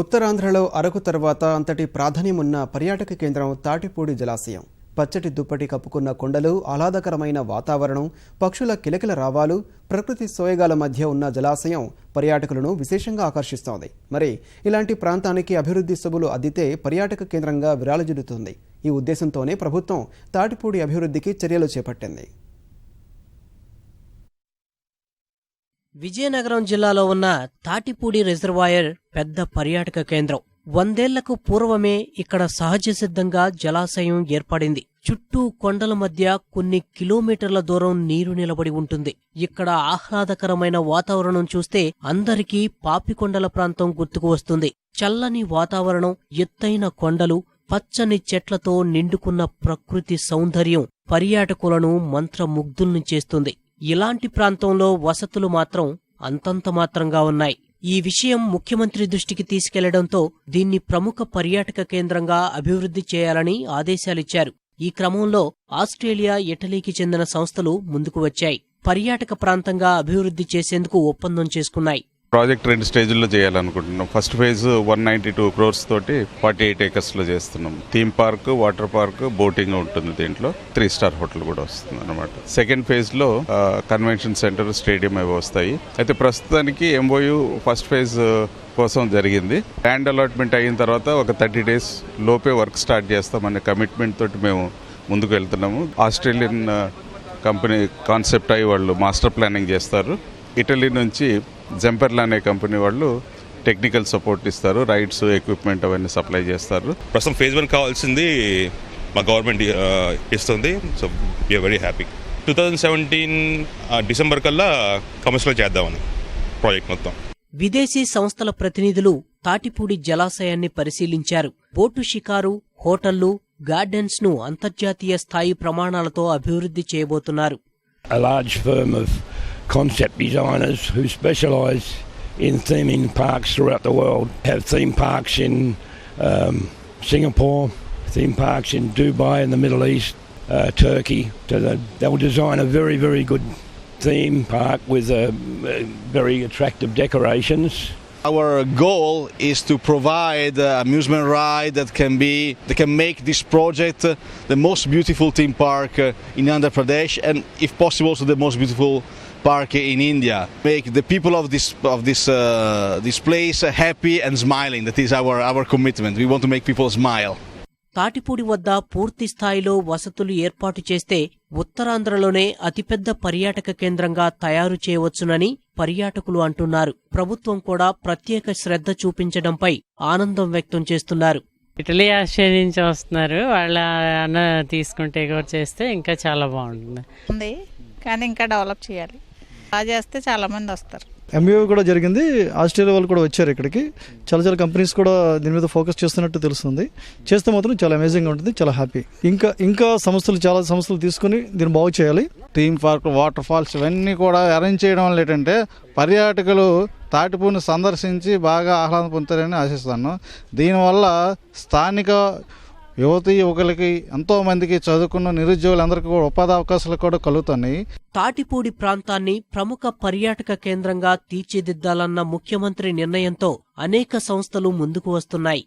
ఉత్తరాంధ్రలో అరకు తర్వాత అంతటి ప్రాధాన్యమున్న పర్యాటక కేంద్రం తాటిపూడి జలాశయం. పచ్చటి దుప్పటి కప్పుకున్న కొండలు ఆహ్లాదకరమైన వాతావరణం పక్షుల కిలకిల రావాలు ప్రకృతి సోయగాల మధ్య ఉన్న జలాశయం పర్యాటకులను విశేషంగా ఆకర్షిస్తోంది. మరి ఇలాంటి ప్రాంతానికి అభివృద్ధి సభలు అద్దితే పర్యాటక కేంద్రంగా విరాళజిల్లుతుంది ఈ ఉద్దేశంతోనే ప్రభుత్వం తాటిపూడి అభివృద్ధికి చర్యలు చేపట్టింది. విజయనగరం జిల్లాలో ఉన్న తాటిపూడి రిజర్వాయర్ పెద్ద పర్యాటక కేంద్రం. వందేళ్ళకు పూర్వమే ఇక్కడ సహజ సిద్ధంగా జలాశయం ఏర్పడింది. చుట్టూ కొండల మధ్య కొన్ని కిలోమీటర్ల దూరం నీరు నిలబడి ఉంటుంది. ఇక్కడ ఆహ్లాదకరమైన వాతావరణం చూస్తే అందరికీ పాపికొండల ప్రాంతం గుర్తుకు వస్తుంది. చల్లని వాతావరణం ఎత్తైన కొండలు పచ్చని చెట్లతో నిండుకున్న ప్రకృతి సౌందర్యం పర్యాటకులను మంత్రముగ్ధుల్ని చేస్తుంది. ఇలాంటి ప్రాంతంలో వసతులు మాత్రం అంతంత మాత్రంగా ఉన్నాయి. ఈ విషయం ముఖ్యమంత్రి దృష్టికి తీసుకెళ్ళడంతో దీన్ని ప్రముఖ పర్యాటక కేంద్రంగా అభివృద్ధి చేయాలని ఆదేశాలిచ్చారు. ఈ క్రమంలో ఆస్ట్రేలియా ఇటలీకి చెందిన సంస్థలు ముందుకు వచ్చాయి. పర్యాటక ప్రాంతంగా అభివృద్ధి చేసేందుకు ఒప్పందం చేసుకున్నాయి. ప్రాజెక్ట్ రెండు స్టేజ్లో చేయాలనుకుంటున్నాం. First phase one ninety two crores తోటి ఫార్టీ ఎయిట్ ఏకర్స్లో చేస్తున్నాం. Theme park water park boating ఉంటుంది దీంట్లో. త్రీ స్టార్ హోటల్ కూడా వస్తుంది అనమాట సెకండ్ ఫేజ్లో కన్వెన్షన్ సెంటర్ స్టేడియం అవి వస్తాయి. అయితే ప్రస్తుతానికి ఎంఓయు ఫస్ట్ ఫేజ్ కోసం జరిగింది. ల్యాండ్ అలాట్మెంట్ అయిన తర్వాత ఒక థర్టీ డేస్ లోపే వర్క్ స్టార్ట్ చేస్తామనే కమిట్మెంట్ తోటి మేము ముందుకు వెళ్తున్నాము. ఆస్ట్రేలియన్ కంపెనీ కాన్సెప్ట్ అయ్యి వాళ్ళు మాస్టర్ ప్లానింగ్ చేస్తారు. ఇటలీ నుంచి జంపెర్లా అనే కంపెనీ వాళ్ళు టెక్నికల్ సపోర్ట్ ఇస్తారు రైడ్స్ ఎక్విప్మెంట్ అవన్నీ సప్లై చేస్తారు. ప్రస్తుతం ఫేజ్ వన్ కావాల్సింది మా గవర్నమెంట్ ఇస్తుంది. So we're very happy two thousand seventeen December కల్లా కమర్షియల్ చేద్దామని ప్రాజెక్ట్ మొత్తం. విదేశీ సంస్థల ప్రతినిధులు తాటిపూడి జలాశయాన్ని పరిశీలించారు. బోటు షికారు హోటళ్ళు గార్డెన్స్ను అంతర్జాతీయ స్థాయి ప్రమాణాలతో అభివృద్ధి చేయబోతున్నారు. Concept designers who specialise in theming parks throughout the world. Have theme parks in um, Singapore, theme parks in Dubai in the Middle East, uh, Turkey. So they- they'll design a very, very good theme park with uh, very attractive decorations. Our goal is to provide uh, amusement ride that can be that can make this project the most beautiful theme park in Andhra Pradesh and if possible also the most beautiful park in India. Make the people of this of this uh, this place happy and smiling. That is our our commitment. We want to make people smile. Tatipudi వద్ద పూర్తి స్థాయిలో వసతులు ఏర్పాటు చేస్తే ఉత్తరాంధ్రలోనే అతిపెద్ద పర్యాటక కేంద్రంగా తయారు చేయవచ్చునని పర్యాటకులు అంటున్నారు. ప్రభుత్వం కూడా ప్రత్యేక శ్రద్ధ చూపించడంపై ఆనందం వ్యక్తం చేస్తున్నారు. ఇటలీ ఆస్ట్రేలియా నుంచి వస్తున్నారు. వాళ్ళ అన్న తీసుకుంటే కూడా చేస్తే ఇంకా చాలా బాగుంటుంది. ఉంది. కానీ ఇంకా డెవలప్ చేయాలి. బాగా చేస్తే చాలా మంది వస్తారు. ఎంబీఏ కూడా జరిగింది. ఆస్ట్రేలియా వాళ్ళు కూడా వచ్చారు ఇక్కడికి. చాలా చాలా కంపెనీస్ కూడా దీని మీద ఫోకస్ చేస్తున్నట్టు తెలుస్తుంది. చేస్తే మాత్రం చాలా అమేజింగ్గా ఉంటుంది. చాలా హ్యాపీ ఇంకా ఇంకా సంస్థలు చాలా సంస్థలు తీసుకుని దీన్ని బాగు చేయాలి. థీమ్ పార్క్ వాటర్ ఫాల్స్ ఇవన్నీ కూడా అరేంజ్ చేయడం వల్ల ఏంటంటే పర్యాటకులు తాటిపూని సందర్శించి బాగా ఆహ్లాదం పొందుతారని ఆశిస్తాను. దీనివల్ల స్థానిక యువతి యువకులకి ఎంతో మందికి చదువుకున్న నిరుద్యోగులందరికీ కూడా ఉపాధి అవకాశాలు కూడా కలుగుతున్నాయి. తాటిపూడి ప్రాంతాన్ని ప్రముఖ పర్యాటక కేంద్రంగా తీర్చిదిద్దాలన్న ముఖ్యమంత్రి నిర్ణయంతో అనేక సంస్థలు ముందుకు వస్తున్నాయి.